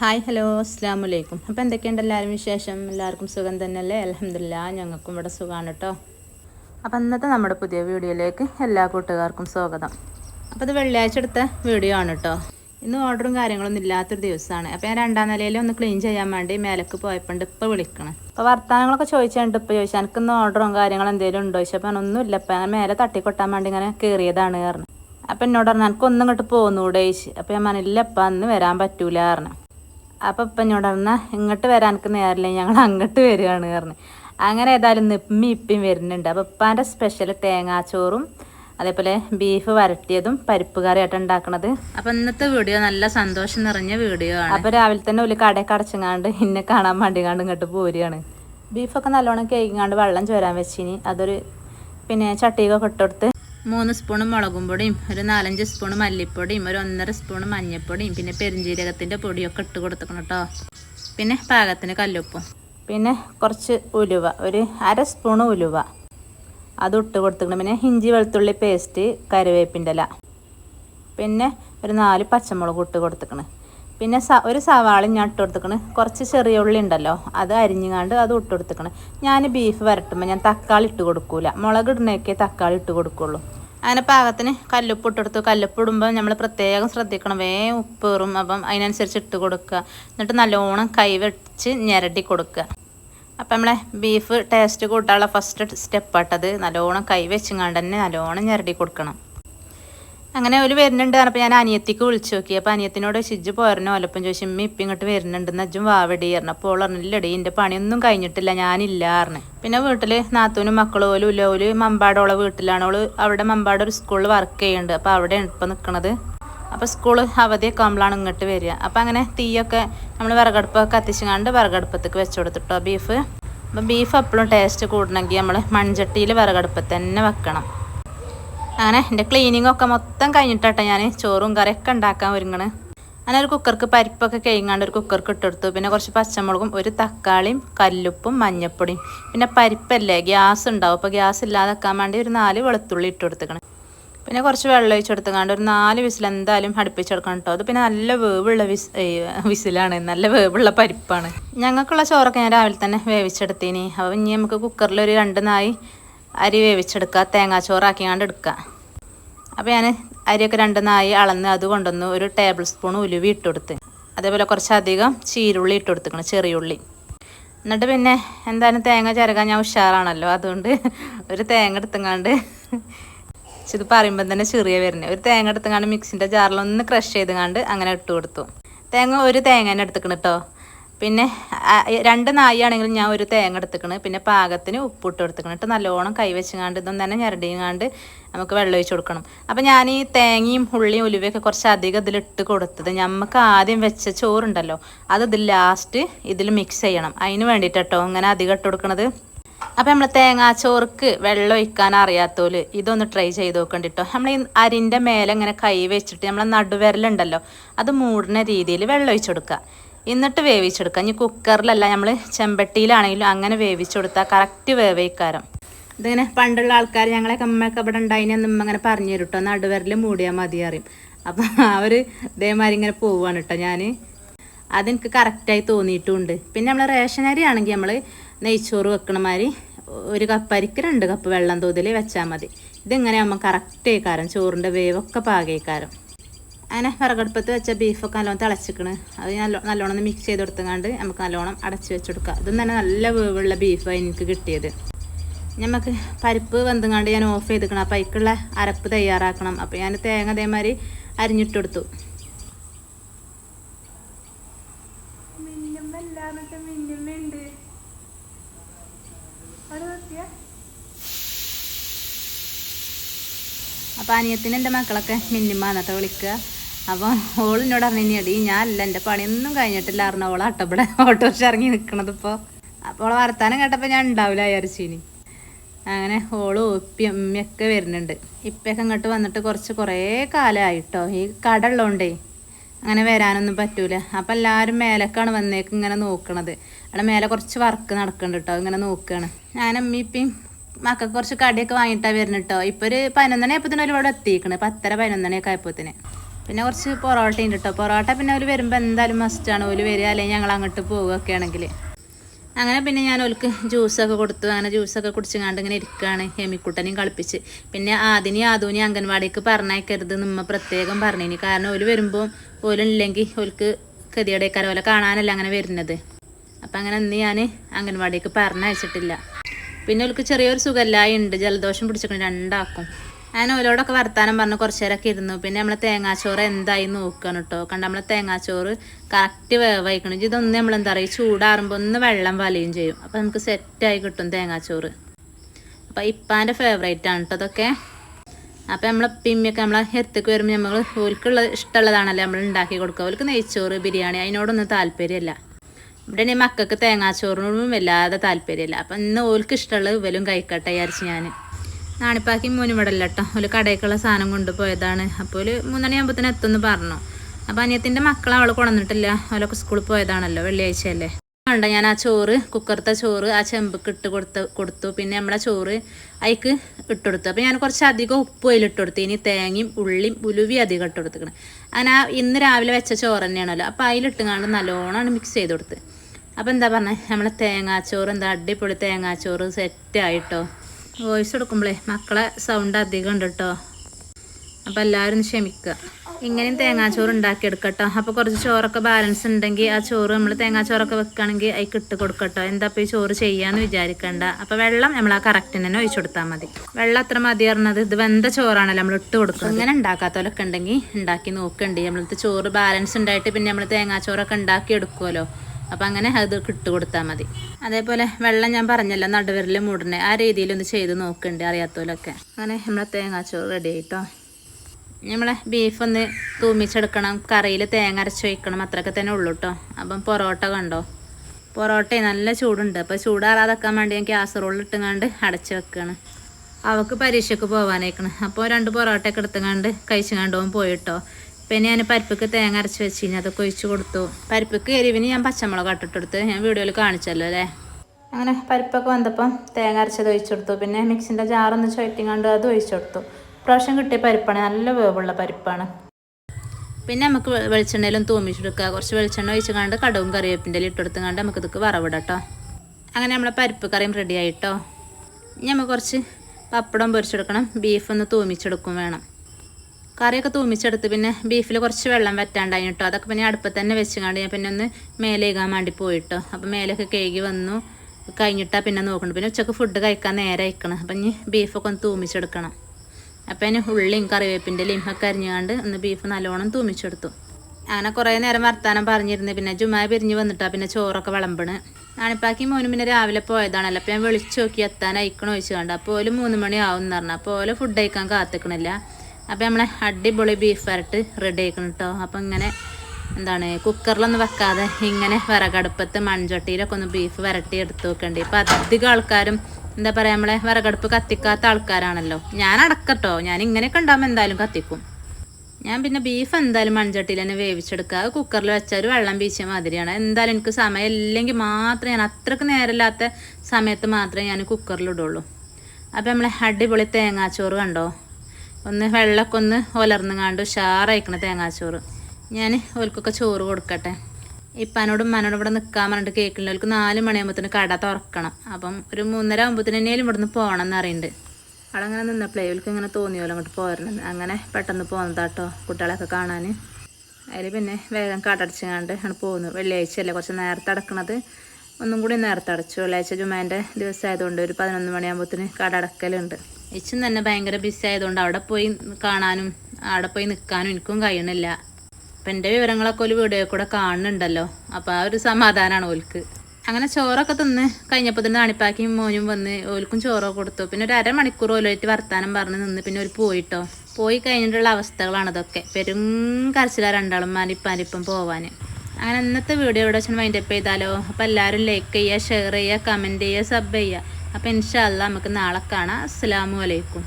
Hi hello അസ്സാം വലൈക്കും അപ്പോൾ എന്തൊക്കെയുണ്ട് എല്ലാവരും വിശേഷം? എല്ലാവർക്കും സുഖം തന്നെയല്ലേ? അലഹമില്ല ഞങ്ങൾക്കും ഇവിടെ സുഖമാണ് കേട്ടോ അപ്പോൾ ഇന്നത്തെ നമ്മുടെ പുതിയ വീഡിയോയിലേക്ക് എല്ലാ കൂട്ടുകാർക്കും സ്വാഗതം. അപ്പോൾ ഇത് വെള്ളിയാഴ്ച എടുത്ത വീഡിയോ ആണ് കേട്ടോ ഇന്ന് ഓർഡറും കാര്യങ്ങളൊന്നും ഇല്ലാത്തൊരു ദിവസമാണ്. അപ്പോൾ ഞാൻ രണ്ടാം നിലയിൽ ഒന്ന് ക്ലീൻ ചെയ്യാൻ വേണ്ടി മേലക്ക് പോയപ്പോണ്ട് ഇപ്പോൾ വിളിക്കണം. അപ്പോൾ വർത്തമാനങ്ങളൊക്കെ ചോദിച്ചാണ്ട് ഇപ്പോൾ ചോദിച്ചാൽ എനിക്കിന്ന് ഓർഡറും കാര്യങ്ങളും എന്തെങ്കിലും ഉണ്ടോ ചോദിച്ചപ്പോൾ ഒന്നുമില്ല. അപ്പം ഞാൻ മേലെ തട്ടിക്കൊട്ടാൻ വേണ്ടി ഇങ്ങനെ കയറിയതാണ് കാരണം അപ്പം എന്നോട് പറഞ്ഞു എനിക്കൊന്നും ഇങ്ങോട്ട് പോകുന്നൂടെ ചോദിച്ചു. അപ്പം ഞാൻ പറഞ്ഞില്ലപ്പം അന്ന് വരാൻ പറ്റൂല പറഞ്ഞു. അപ്പം ഇപ്പം എന്നോട് പറഞ്ഞാൽ ഇങ്ങോട്ട് വരാൻ എനിക്ക് നേരില്ല ഞങ്ങൾ അങ്ങോട്ട് വരികയാണ് പറഞ്ഞു. അങ്ങനെ ഏതായാലും ഇന്ന് ഇപ്പിയും ഇപ്പം വരുന്നുണ്ട്. അപ്പം ഇപ്പാന്റെ സ്പെഷ്യൽ തേങ്ങാച്ചോറും അതേപോലെ ബീഫ് വരട്ടിയതും പരിപ്പ് കറിയായിട്ട് ഉണ്ടാക്കണത്. അപ്പം ഇന്നത്തെ വീഡിയോ നല്ല സന്തോഷം നിറഞ്ഞ വീഡിയോ ആണ്. അപ്പോൾ രാവിലെ തന്നെ ഒരു കടയൊക്കെ അടച്ചങ്ങാണ്ട് എന്നെ കാണാൻ വേണ്ടി വേണ്ടിങ്ങാണ്ട് ഇങ്ങോട്ട് പോരുകയാണ്. ബീഫൊക്കെ നല്ലോണം കേൾക്കാണ്ട് വെള്ളം ചോരാൻ വെച്ചിനി. അതൊരു പിന്നെ ചട്ടിയൊക്കെ ഇട്ടെടുത്ത് മൂന്ന് സ്പൂൺ മുളകും പൊടിയും ഒരു നാലഞ്ച് സ്പൂൺ മല്ലിപ്പൊടിയും ഒരു ഒന്നര സ്പൂൺ മഞ്ഞൾപ്പൊടിയും പിന്നെ പെരിഞ്ജീരകത്തിന്റെ പൊടിയൊക്കെ ഇട്ട് കൊടുക്കണം കേട്ടോ പിന്നെ പാകത്തിന് കല്ലുപ്പും. പിന്നെ കുറച്ച് ഉലുവ ഒരു അര സ്പൂൺ ഉലുവ. അത് ഇട്ട് കൊടുത്തിക്കണം പിന്നെ ഇഞ്ചി വെളുത്തുള്ളി പേസ്റ്റ് കറിവേപ്പിന്റെ ഇല. പിന്നെ ഒരു നാല് പച്ചമുളക് ഇട്ട് കൊടുത്തിക്കണ്. പിന്നെ സ ഒരു സവാള ഞാൻ ഇട്ട് കൊടുത്തേക്കണ്. കുറച്ച് ചെറിയ ഉള്ളി ഉണ്ടല്ലോ അത് അരിഞ്ഞുകാണ്ട് അത് ഇട്ട് കൊടുത്തിക്കണ്. ഞാൻ ബീഫ് വരട്ടുമ്പോൾ ഞാൻ തക്കാളി ഇട്ട് കൊടുക്കൂല. മുളക് ഇടണേക്കേ തക്കാളി ഇട്ട് കൊടുക്കുള്ളൂ. അങ്ങനെ പാകത്തിന് കല്ലുപ്പ് ഇട്ടെടുത്തു കല്ലുപ്പ് ഇടുമ്പോൾ നമ്മൾ പ്രത്യേകം ശ്രദ്ധിക്കണം. വേഗം ഉപ്പേറും അപ്പം അതിനനുസരിച്ച് ഇട്ട് കൊടുക്കുക. എന്നിട്ട് നല്ലോണം കൈ വെച്ച് ഞെരടി കൊടുക്കുക. അപ്പം നമ്മളെ ബീഫ് ടേസ്റ്റ് കൂട്ടാനുള്ള ഫസ്റ്റ് സ്റ്റെപ്പ് സ്റ്റെപ്പാട്ടത് നല്ലോണം കൈ കണ്ട് തന്നെ നല്ലോണം ഞെരടി കൊടുക്കണം. അങ്ങനെ ഒരു വരുന്നുണ്ട് പറഞ്ഞപ്പോൾ ഞാൻ അനിയത്തിക്ക് വിളിച്ചു നോക്കി. അപ്പോൾ അനിയത്തിനോട് ഷിജ് പോരണോ? അല്ലപ്പം ചോദിച്ചു ഇമ്മ ഇപ്പം ഇങ്ങോട്ട് വരുന്നുണ്ട് നജ്ജും വാവടി പറഞ്ഞു. അപ്പോൾ പറഞ്ഞില്ലടി എന്റെ പണിയൊന്നും കഴിഞ്ഞിട്ടില്ല ഞാനില്ല പറഞ്ഞു. പിന്നെ വീട്ടിൽ നാത്തൂനും മക്കളും ഓലും ഇല്ല ഓൽ മമ്പാടോളെ വീട്ടിലാണ്. ഓൾ അവിടെ മമ്പാട് ഒരു സ്കൂളിൽ വർക്ക് ചെയ്യുന്നുണ്ട്. അപ്പോൾ അവിടെയാണ് ഇപ്പം നിൽക്കണത് അപ്പോൾ സ്കൂൾ അവധിയൊക്കെ ആകുമ്പോഴാണ് ഇങ്ങോട്ട് വരിക. അപ്പോൾ അങ്ങനെ തീയൊക്കെ നമ്മൾ വിറകടുപ്പൊക്കെ കത്തിച്ചങ്ങാണ്ട് വിറകടുപ്പത്തേക്ക് വെച്ചു കൊടുത്തിട്ടോ ബീഫ്. അപ്പോൾ ബീഫ് എപ്പോഴും ടേസ്റ്റ് കൂടണമെങ്കിൽ നമ്മൾ മൺചട്ടിയിൽ വിറകടുപ്പത്ത് തന്നെ വെക്കണം. അങ്ങനെ എന്റെ ക്ലീനിങ് ഒക്കെ മൊത്തം കഴിഞ്ഞിട്ടാട്ടെ ഞാൻ ചോറും കറിയൊക്കെ ഉണ്ടാക്കാൻ ഒരുങ്ങണ്. അങ്ങനെ ഒരു കുക്കർക്ക് പരിപ്പൊക്കെ കഴിങ്ങാണ്ട് ഒരു കുക്കർക്ക് ഇട്ടെടുത്തു. പിന്നെ കുറച്ച് പച്ചമുളകും ഒരു തക്കാളിയും കല്ലുപ്പും മഞ്ഞപ്പൊടിയും. പിന്നെ പരിപ്പല്ലേ ഗ്യാസ് ഉണ്ടാവും. അപ്പോൾ ഗ്യാസ് ഇല്ലാതെക്കാൻ വേണ്ടി ഒരു നാല് വെളുത്തുള്ളി ഇട്ടെടുത്തേക്കണം പിന്നെ കുറച്ച് വെള്ളം ഒഴിച്ച് കൊടുത്തുകൊണ്ട് ഒരു നാല് വിസിൽ എന്തായാലും അടുപ്പിച്ചെടുക്കണം കേട്ടോ അത് പിന്നെ നല്ല വേവുള്ള വിസ് വിസിലാണ്. നല്ല വേവുള്ള പരിപ്പാണ്. ഞങ്ങൾക്കുള്ള ചോറൊക്കെ ഞാൻ രാവിലെ തന്നെ വേവിച്ചെടുത്തീനി. അപ്പോൾ ഇനി നമുക്ക് കുക്കറിൽ ഒരു രണ്ട് നായി അരി വേവിച്ചെടുക്കുക തേങ്ങാച്ചോറാക്കിയാണ്ട് എടുക്കുക. അപ്പോൾ ഞാൻ അരിയൊക്കെ രണ്ട് നായി അളന്ന് അത് കൊണ്ടുവന്ന് ഒരു ടേബിൾ സ്പൂൺ ഉലുവി ഇട്ട് കൊടുത്ത്. അതേപോലെ കുറച്ചധികം ചീരുള്ളി ഇട്ട് കൊടുത്തിക്കണം ചെറിയുള്ളി എന്നിട്ട് പിന്നെ എന്തായാലും തേങ്ങ ചിരകാൻ ഞാൻ ഉഷാറാണല്ലോ അതുകൊണ്ട് ഒരു തേങ്ങ എടുത്തുങ്ങാണ്ട് ഇത് പറയുമ്പോൾ തന്നെ ചെറിയ വരുന്നത് ഒരു തേങ്ങ എടുത്തുങ്ങാണ്ട് മിക്സിന്റെ ജാറിലൊന്ന് ക്രഷ് ചെയ്തങ്ങാണ്ട് അങ്ങനെ ഇട്ട് കൊടുത്തു. തേങ്ങ ഒരു തേങ്ങ തന്നെ എടുത്തുക്കണം കേട്ടോ. പിന്നെ രണ്ട് നായിയാണെങ്കിലും ഞാൻ ഒരു തേങ്ങ എടുത്തുക്കണ്. പിന്നെ പാകത്തിന് ഉപ്പിട്ട് കൊടുത്തുക്കണം. എന്നിട്ട് നല്ലോണം കൈ വെച്ചുങ്ങാണ്ട് ഇതൊന്നും തന്നെ ഞരടിങ്ങാണ്ട് നമുക്ക് വെള്ളം ഒഴിച്ച് കൊടുക്കണം. അപ്പം ഞാൻ ഈ തേങ്ങയും ഉള്ളിയും ഉലുവയൊക്കെ കുറച്ച് അധികം ഇതിലിട്ട് കൊടുത്തത് നമുക്ക് ആദ്യം വെച്ച ചോറുണ്ടല്ലോ അത് ഇതിൽ ലാസ്റ്റ് ഇതിൽ മിക്സ് ചെയ്യണം. അതിന് വേണ്ടിയിട്ട് കേട്ടോ ഇങ്ങനെ അധികം ഇട്ട് കൊടുക്കണത്. അപ്പം നമ്മൾ തേങ്ങാച്ചോർക്ക് വെള്ളം ഒഴിക്കാൻ അറിയാത്തോൽ ഇതൊന്ന് ട്രൈ ചെയ്ത് നോക്കണ്ടിട്ടോ നമ്മൾ ഈ അരിന്റെ മേലെ ഇങ്ങനെ കൈ വെച്ചിട്ട് നമ്മളെ നടുവിരലുണ്ടല്ലോ അത് മൂടുന്ന രീതിയിൽ വെള്ളം ഒഴിച്ചു കൊടുക്കുക എന്നിട്ട് വേവിച്ചെടുക്കുക ഇനി കുക്കറിലല്ല നമ്മൾ ചെമ്പട്ടിയിലാണെങ്കിലും അങ്ങനെ വേവിച്ചു കൊടുത്താൽ കറക്റ്റ് വേവേക്കാരം. ഇതിങ്ങനെ പണ്ടുള്ള ആൾക്കാർ ഞങ്ങളെ അമ്മയൊക്കെ ഇവിടെ ഉണ്ടായിനെന്ന് ഉമ്മ അങ്ങനെ പറഞ്ഞു തരും കേട്ടോ നടുവരൽ മൂടിയാൽ മതി അറിയും അപ്പം അവർ ഇതേമാതിരി ഇങ്ങനെ പോവുകയാണ് കേട്ടോ ഞാൻ അതെനിക്ക് കറക്റ്റായി തോന്നിയിട്ടുമുണ്ട് പിന്നെ നമ്മൾ റേഷൻ അരി ആണെങ്കിൽ നമ്മൾ നെയ്ച്ചോറ് വെക്കണ മാതിരി ഒരു കപ്പ് അരിക്ക് രണ്ട് കപ്പ് വെള്ളം തോതിൽ വെച്ചാൽ മതി. ഇതിങ്ങനെ ആകുമ്പോൾ കറക്റ്റ് ആയിക്കാരം. ചോറിന്റെ വേവൊക്കെ പാകയിക്കാരം അങ്ങനെ വിറകടുപ്പത്ത് വെച്ച ബീഫൊക്കെ നല്ലോണം തിളച്ചിക്കണ്. അത് നല്ല നല്ലോണം മിക്സ് ചെയ്ത് കൊടുത്തങ്ങാണ്ട് നമുക്ക് നല്ലോണം അടച്ച് വെച്ച് കൊടുക്കുക ഇതും തന്നെ നല്ല വേവുള്ള ബീഫാണ് എനിക്ക് കിട്ടിയത്. നമുക്ക് പരിപ്പ് വെന്തുങ്ങാണ്ട് ഞാൻ ഓഫ് ചെയ്തിക്കണം. അപ്പം അതിക്കുള്ള അരപ്പ് തയ്യാറാക്കണം. അപ്പോൾ ഞാൻ തേങ്ങ അതേമാതിരി അരിഞ്ഞിട്ട് കൊടുത്തു. അപ്പോൾ അനിയത്തിന് എന്റെ മക്കളൊക്കെ മിന്നിമ്മ? എന്നിട്ട് വിളിക്കുക അപ്പോൾ ഓളിനോട് അറിഞ്ഞടി ഞാനല്ല എന്റെ പണിയൊന്നും കഴിഞ്ഞിട്ടില്ല അറിഞ്ഞ ഓളെ അട്ടപ്പടെ ഓട്ടോറിച്ച് ഇറങ്ങി നിൽക്കണത് ഇപ്പോൾ അപ്പോൾ ഓളെ വർത്താനം കേട്ടപ്പോൾ ഞാൻ ഉണ്ടാവില്ല വിചാരിച്ചിനി. അങ്ങനെ ഓളും ഉപ്പി ഉമ്മയൊക്കെ വരുന്നുണ്ട്. ഇപ്പൊക്കെ ഇങ്ങോട്ട് വന്നിട്ട് കുറച്ച് കുറേ കാലമായിട്ടോ ഈ കട ഉള്ളതുകൊണ്ടേ അങ്ങനെ വരാനൊന്നും പറ്റൂല. അപ്പം എല്ലാവരും മേലേക്കാണ് വന്നേക്ക് ഇങ്ങനെ നോക്കണത്. അവിടെ മേലെ കുറച്ച് വർക്ക് നടക്കുന്നുണ്ട് കേട്ടോ ഇങ്ങനെ നോക്കുകയാണ് ഞാൻ ഇപ്പം മക്കൾക്ക് കുറച്ച് കടിയൊക്കെ വാങ്ങിയിട്ടാണ് വരുന്നത് കേട്ടോ. ഇപ്പോൾ ഒരു പതിനൊന്നണി ആയപ്പോഴത്തേനും ഒരുപാട് എത്തിക്കണ് പത്തര പതിനൊന്നണിയൊക്കെ ആയപ്പോഴത്തേന്. പിന്നെ കുറച്ച് പൊറോട്ട ഉണ്ട് കേട്ടോ പൊറോട്ട പിന്നെ അവർ വരുമ്പോൾ എന്തായാലും മസ്റ്റാണ് ഓൽ വരിക അല്ലെങ്കിൽ ഞങ്ങൾ അങ്ങോട്ട് പോവുകയൊക്കെ ആണെങ്കിൽ. അങ്ങനെ പിന്നെ ഞാൻ ഓൽക്ക് ജ്യൂസൊക്കെ കൊടുത്തു. അങ്ങനെ ജ്യൂസൊക്കെ കുടിച്ചുകൊണ്ട് ഇങ്ങനെ ഇരിക്കുകയാണ് ഹെമിക്കുട്ടനെയും കളിപ്പിച്ച്. പിന്നെ ആദിനി ആദൂനി അംഗൻവാടിക്ക് പറഞ്ഞയക്കരുത് നമ്മ പ്രത്യേകം പറഞ്ഞിനി. കാരണം ഓൽ വരുമ്പോൾ ഓലില്ലെങ്കിൽ ഓൽക്ക് ഗതിയുടെക്കാരെ പോലെ കാണാനല്ല അങ്ങനെ വരുന്നത്. അപ്പം അങ്ങനെ ഇന്ന് ഞാൻ അംഗൻവാടിക്ക് പറഞ്ഞയച്ചിട്ടില്ല. പിന്നെ ഓൽക്ക് ചെറിയൊരു സുഖമില്ലായി ഉണ്ട് ജലദോഷം പിടിച്ചിട്ടുണ്ട് രണ്ടാക്കും. ഞാൻ ഓലോടൊക്കെ വർത്താനം പറഞ്ഞ് കുറച്ച് നേരമൊക്കെ ഇരുന്നു. പിന്നെ നമ്മളെ തേങ്ങാച്ചോറ് എന്തായി നോക്കണം കേട്ടോ കണ്ട നമ്മളെ തേങ്ങാച്ചോറ് കറക്റ്റ് വേവായിക്കണം. ഇതൊന്നും നമ്മൾ എന്താ പറയുക ചൂടാറുമ്പോൾ ഒന്ന് വെള്ളം വലയും ചെയ്യും. അപ്പോൾ നമുക്ക് സെറ്റായി കിട്ടും തേങ്ങാച്ചോറ്. അപ്പോൾ ഇപ്പാന്റെ ഫേവറേറ്റ് ആണ് കേട്ടോ അതൊക്കെ അപ്പോൾ നമ്മളെ പിമ്മിയൊക്കെ നമ്മളെ ഹെർത്തേക്ക് വരുമ്പോൾ നമ്മൾ ഓൽക്കുള്ള ഇഷ്ടമുള്ളതാണല്ലോ നമ്മൾ ഉണ്ടാക്കി കൊടുക്കുക. ഓൽക്ക് നെയ്ച്ചോറ് ബിരിയാണി അതിനോടൊന്നും താല്പര്യമില്ല ഇവിടെ ഇനി മക്കൾക്ക് തേങ്ങാച്ചോറിനോടും വല്ലാതെ താല്പര്യമില്ല അപ്പം ഇന്ന് ഓൽക്ക് ഇഷ്ടമുള്ളത് ഇവലും കഴിക്കട്ടെ വിചാരിച്ച് ഞാൻ നാണിപ്പാക്കി അല്ല കേട്ടോ ഒരു കടയ്ക്കുള്ള സാധനം കൊണ്ടുപോയതാണ്. അപ്പോൾ ഒരു മൂന്നണി തന്നെ എത്തുമെന്ന് പറഞ്ഞു. അപ്പോൾ അനിയത്തിന്റെ മക്കളെ അവൾ കൊണ്ടുവന്നിട്ടില്ല. അവരൊക്കെ സ്കൂളിൽ പോയതാണല്ലോ വെള്ളിയാഴ്ചയല്ലേ. ഉണ്ട് ഞാൻ ആ ചോറ് കുക്കറത്തെ ചോറ് ആ ചെമ്പക്ക് ഇട്ട് കൊടുത്ത് കൊടുത്തു. പിന്നെ നമ്മളെ ചോറ് അതിക്ക് ഇട്ട് കൊടുത്തു. അപ്പോൾ ഞാൻ കുറച്ച് അധികം ഉപ്പ് അതിൽ ഇട്ട് കൊടുത്തു. ഇനി തേങ്ങയും ഉള്ളിയും ഉലുവി അധികം ഇട്ട് കൊടുത്തിക്കണം അങ്ങനെ ആ ഇന്ന് രാവിലെ വെച്ച ചോറ് തന്നെയാണല്ലോ. അപ്പോൾ അതിലിട്ടുങ്ങാണ്ട് നല്ലോണം മിക്സ് ചെയ്ത് കൊടുത്ത്. അപ്പോൾ എന്താ പറഞ്ഞത് നമ്മളെ തേങ്ങാച്ചോറ് എന്താ അടിപൊളി തേങ്ങാച്ചോറ് സെറ്റായിട്ടോ വോയിസ് എടുക്കുമ്പോഴേ മക്കളെ സൗണ്ട് അധികം ഉണ്ട് കേട്ടോ അപ്പോൾ എല്ലാവരും ക്ഷമിക്കുക. ഇങ്ങനെയും തേങ്ങാച്ചോറ് ഉണ്ടാക്കിയെടുക്കട്ടോ. അപ്പോൾ കുറച്ച് ചോറൊക്കെ ബാലൻസ് ഉണ്ടെങ്കിൽ ആ ചോറ് നമ്മൾ തേങ്ങാച്ചോറൊക്കെ വെക്കുകയാണെങ്കിൽ അതിൽ ഇട്ട് കൊടുക്കട്ടോ. എന്താ ഈ ചോറ് ചെയ്യാന്ന് വിചാരിക്കണ്ട. അപ്പോൾ വെള്ളം നമ്മൾ ആ കറക്റ്റിന് തന്നെ ഒഴിച്ചു കൊടുത്താൽ മതി. വെള്ളം അത്ര മതി പറഞ്ഞത്? ഇത് വെന്ത ചോറാണല്ലോ നമ്മൾ ഇട്ട് കൊടുക്കുക ഇങ്ങനെ ഉണ്ടാക്കാത്തവരൊക്കെ ഉണ്ടെങ്കിൽ ഉണ്ടാക്കി നോക്കണ്ടേ. നമ്മളിത് ചോറ് ബാലൻസ് ഉണ്ടായിട്ട് പിന്നെ നമ്മൾ തേങ്ങാച്ചോറൊക്കെ ഉണ്ടാക്കി എടുക്കുമല്ലോ അപ്പം അങ്ങനെ അത് ഇട്ട് കൊടുത്താൽ മതി. അതേപോലെ വെള്ളം ഞാൻ പറഞ്ഞല്ലോ നടുവിരൽ മൂടണേ. ആ രീതിയിലൊന്ന് ചെയ്ത് നോക്കുന്നുണ്ട് അറിയാത്തവരൊക്കെ അങ്ങനെ നമ്മളെ തേങ്ങാച്ചോറ് റെഡി ആയിട്ടോ. നമ്മളെ ബീഫ് ഒന്ന് തൂമിച്ചെടുക്കണം. കറിയിൽ തേങ്ങ അരച്ച് വയ്ക്കണം അത്രയൊക്കെ തന്നെ ഉള്ളൂ കേട്ടോ അപ്പം പൊറോട്ട കണ്ടോ? പൊറോട്ട നല്ല ചൂടുണ്ട്. അപ്പോൾ ചൂടാറാതെക്കാൻ വേണ്ടി ഞാൻ കാസറോളിൽ ഇട്ടുങ്ങാണ്ട് അടച്ച് വെക്കുകയാണ് അവൾക്ക് പരീക്ഷയ്ക്ക് പോകാനേക്കണം അപ്പോൾ രണ്ട് പൊറോട്ടയൊക്കെ എടുത്തുങ്ങാണ്ട് കഴിച്ചുങ്ങാണ്ട് പോയിട്ടോ. പിന്നെ ഞാൻ പരിപ്പിക്ക് തേങ്ങ അരച്ച് വെച്ച് കഴിഞ്ഞാൽ അതൊക്കെ ഒഴിച്ച് കൊടുത്തു. പരിപ്പിക്ക് എരിവിന് ഞാൻ പച്ചമുളക് ഇട്ടിട്ടെടുത്ത് ഞാൻ വീഡിയോയിൽ കാണിച്ചല്ലോ അല്ലേ? അങ്ങനെ പരിപ്പൊക്കെ വന്നപ്പം തേങ്ങ അരച്ചത് ഒഴിച്ചു കൊടുത്തു. പിന്നെ മിക്സിന്റെ ജാറൊന്ന് ചുവറ്റിങ്ങാണ്ട് അത് ഒഴിച്ചു കൊടുത്തു. പ്രാവശ്യം കിട്ടിയ പരിപ്പാണ്. നല്ല വേവുള്ള പരിപ്പാണ്. പിന്നെ നമുക്ക് വെളിച്ചെണ്ണയിലും തൂമിച്ചെടുക്കുക കുറച്ച് വെളിച്ചെണ്ണ ഒഴിച്ച് കണ്ട് കടവും കറിവേപ്പിന്റെ ഇട്ടെടുത്ത് കണ്ട് നമുക്ക് ഇതൊക്കെ വറവിടട്ടോ. അങ്ങനെ നമ്മളെ പരിപ്പ് കറിയും റെഡി ആയിട്ടോ. ഇനി നമുക്ക് കുറച്ച് പപ്പടം പൊരിച്ചെടുക്കണം. ബീഫൊന്ന് തൂമിച്ചെടുക്കും വേണം. കറിയൊക്കെ തൂമിച്ചെടുത്ത് പിന്നെ ബീഫിൽ കുറച്ച് വെള്ളം വറ്റാണ്ടായി കേട്ടോ അതൊക്കെ പിന്നെ അടുപ്പത്ത് തന്നെ വെച്ചുകൊണ്ട് ഞാൻ പിന്നെ ഒന്ന് മേലേകാൻ വേണ്ടി പോയിട്ടോ. അപ്പം മേലൊക്കെ കഴുകി വന്നു. കഴിഞ്ഞിട്ടാ പിന്നെ നോക്കണം പിന്നെ ഉച്ചയ്ക്ക് ഫുഡ് കഴിക്കാൻ നേരെ അയക്കണം. അപ്പം ഇനി ബീഫൊക്കെ ഒന്ന് തൂമിച്ചെടുക്കണം. അപ്പം അതിന് ഉള്ളിയും കറിവേപ്പിന്റെ ലിംഹൊക്കെ അരിഞ്ഞുകൊണ്ട് ഒന്ന് ബീഫ് നല്ലോണം തൂമിച്ചെടുത്തു. അങ്ങനെ കുറേ നേരം വർത്താനം പറഞ്ഞിരുന്നു. പിന്നെ ജുമായ പിരിഞ്ഞ് വന്നിട്ടാ പിന്നെ ചോറൊക്കെ വിളമ്പണ്. ആണിപ്പാക്കി മോനും പിന്നെ രാവിലെ പോയതാണല്ലോ. അപ്പോൾ ഞാൻ വിളിച്ചു നോക്കി എത്താൻ അയക്കണോ ചോദിച്ചു കണ്ട. അപ്പോൾ ഓൽ മൂന്ന് മണി എന്ന് പറഞ്ഞു. അപ്പോൾ ഓൽ ഫുഡ് കഴിക്കാൻ കാത്തിക്കണില്ല. അപ്പം നമ്മളെ അടിപൊളി ബീഫ് വരട്ട് റെഡി ആക്കണം കേട്ടോ അപ്പം ഇങ്ങനെ എന്താണ് കുക്കറിലൊന്നും വെക്കാതെ ഇങ്ങനെ വിറകടുപ്പത്ത് മൺചട്ടിയിലൊക്കെ ഒന്ന് ബീഫ് വരട്ടി എടുത്ത് വെക്കേണ്ടി ഇപ്പം അധികം ആൾക്കാരും എന്താ പറയുക നമ്മളെ വിറകടുപ്പ് കത്തിക്കാത്ത ആൾക്കാരാണല്ലോ. ഞാൻ അടക്കട്ടോ. ഞാൻ ഇങ്ങനെയൊക്കെ ഉണ്ടാകുമ്പോൾ എന്തായാലും കത്തിക്കും. ഞാൻ പിന്നെ ബീഫ് എന്തായാലും മൺചട്ടിയിൽ തന്നെ വേവിച്ചെടുക്കുക. കുക്കറിൽ വെച്ചാൽ വെള്ളം വീശിയ മാതിരിയാണ്. എന്തായാലും എനിക്ക് സമയം ഇല്ലെങ്കിൽ മാത്രമേ ഞാൻ അത്രയ്ക്ക് നേരമില്ലാത്ത സമയത്ത് മാത്രമേ ഞാൻ കുക്കറിൽ ഇടുള്ളൂ. അപ്പം നമ്മളെ അടിപൊളി തേങ്ങാച്ചോറ് കണ്ടോ? ഒന്ന് വെള്ളമൊക്കെ ഒന്ന് ഒലർന്നുങ്ങാണ്ട് ഉഷാറായിക്കണ തേങ്ങാച്ചോറ്. ഞാൻ ഓൽക്കൊക്കെ ചോറ് കൊടുക്കട്ടെ. ഇപ്പാനോടും ഉമ്മാനോടും ഇവിടെ നിൽക്കാൻ പറഞ്ഞിട്ട് കേൾക്കില്ല ഓൽക്ക് നാല് മണിയാകുമ്പോഴത്തേന് കട തുറക്കണം. അപ്പം ഒരു മൂന്നര ആകുമ്പോഴത്തേനും ഇവിടുന്ന് പോകണം എന്നറിയുന്നുണ്ട് അവളങ്ങനെ നിന്നപ്പോഴേ ഓൽക്ക് ഇങ്ങനെ തോന്നിയോലോ അങ്ങോട്ട് പോരണം. അങ്ങനെ പെട്ടെന്ന് പോകുന്നതാട്ടോ കുട്ടികളെയൊക്കെ കാണാൻ അതിൽ പിന്നെ വേഗം കടടച്ചുകൊണ്ട് ആണ് പോകുന്നു വെള്ളിയാഴ്ച അല്ലേ കുറച്ച് നേരത്തെ അടക്കണത്. ഒന്നും കൂടി നേരത്തെ അടച്ചു. വെള്ളിയാഴ്ച ജുമാന്റെ ദിവസമായതുകൊണ്ട് ഒരു പതിനൊന്ന് മണിയാകുമ്പോഴത്തേന് കട അടക്കലുണ്ട് ഇച്ചും തന്നെ ഭയങ്കര ബിസി ആയതുകൊണ്ട് അവിടെ പോയി കാണാനും അവിടെ പോയി നിൽക്കാനും എനിക്കും കഴിയണില്ല. അപ്പം എന്റെ വിവരങ്ങളൊക്കെ ഒരു വീഡിയോ കൂടെ കാണുന്നുണ്ടല്ലോ. അപ്പോൾ ആ ഒരു സമാധാനമാണ് ഓൽക്ക്. അങ്ങനെ ചോറൊക്കെ തിന്ന് കഴിഞ്ഞപ്പോൾ തന്നെ തണിപ്പാക്കി മോനും വന്ന് ഓൽക്കും ചോറൊക്കെ കൊടുത്തു. പിന്നെ ഒരു അരമണിക്കൂർ ഓലായിട്ട് വർത്താനം പറഞ്ഞ് നിന്ന് പിന്നെ ഒരു പോയിട്ടോ. പോയി കഴിഞ്ഞിട്ടുള്ള അവസ്ഥകളാണ് ഇതൊക്കെ. പെരും കരച്ചില രണ്ടാളും മാനിപ്പാനിപ്പം പോവാൻ അങ്ങനെ ഇന്നത്തെ വീഡിയോ ഇവിടെ വെച്ചാൽ മൈൻഡ് അപ്പ് ചെയ്താലോ? അപ്പോൾ എല്ലാവരും ലൈക്ക് ചെയ്യുക ഷെയർ ചെയ്യുക കമന്റ് ചെയ്യുക സബ് ചെയ്യുക. അപ്പോൾ ഇൻഷാല്ല നമുക്ക് നാളെ കാണാം. അസ്സാം വലൈക്കും